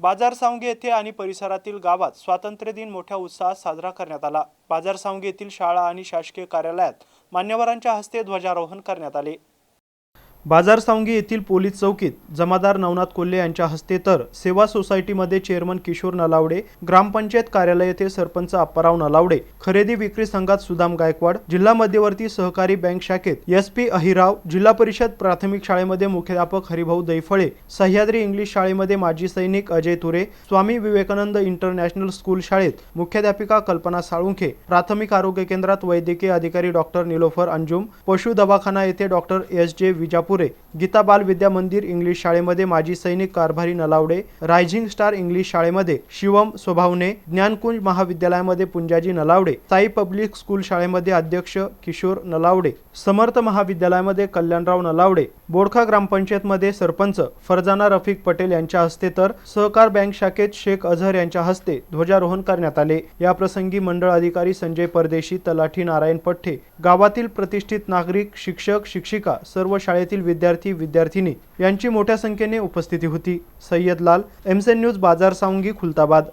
बाजार सावंगी येथे आणि परिसरातील गावात स्वातंत्र्य दिन मोठ्या उत्साहात साजरा करण्यात आला. बाजार सावंगी येथील शाळा आणि शासकीय कार्यालयात मान्यवरांच्या हस्ते ध्वजारोहण करण्यात आले. बाजार सावंगी येथील पोलीस चौकीत जमादार नवनाथ कोल्हे यांच्या हस्ते तर सेवा सोसायटीमध्ये चेअरमन किशोर नलावडे ग्रामपंचायत कार्यालय येथे सरपंच अप्पाराव नलावडे खरेदी विक्री संघात सुदाम गायकवाड जिल्हा मध्यवर्ती सहकारी बँक शाखेत एस पी अहिराव जिल्हा परिषद प्राथमिक शाळेमध्ये मुख्याध्यापक हरिभाऊ दैफळे सह्याद्री इंग्लिश शाळेमध्ये माजी सैनिक अजय तुरे स्वामी विवेकानंद इंटरनॅशनल स्कूल शाळेत मुख्याध्यापिका कल्पना साळुंखे प्राथमिक आरोग्य केंद्रात वैद्यकीय अधिकारी डॉक्टर निलोफर अंजुम पशु दवाखाना येथे डॉक्टर एस जे विजापूर করে गीता बाल विद्या मंदिर इंग्लिश शाळेमध्ये माजी सैनिक Karbhari Nalawade rising star English शाळेमध्ये शिवम स्वभावने ज्ञानकुंज महाविद्यालयामध्ये पुंजाजी नलावडे साई पब्लिक स्कूल शाळेमध्ये अध्यक्ष किशोर नलावडे समर्थ महाविद्यालयामध्ये कल्याणराव नलावडे बोडखा ग्रामपंचायतमध्ये सरपंच फरजाना रफिक पटेल यांच्या हस्ते तर सहकार बँक शाखेत शेख अझहर यांच्या हस्ते ध्वजारोहण करण्यात आले. याप्रसंगी मंडळ अधिकारी संजय परदेशी तलाठी नारायण पठ्ठे गावातील प्रतिष्ठित नागरिक शिक्षक शिक्षिका सर्व शाळेतील विद्यार्थी विद्यार्थी विद्यार्थिनी यांची मोठ्या संख्येने उपस्थिती होती. सय्यद लाल एमसेन न्यूज बाजार सावंगी खुलताबाद.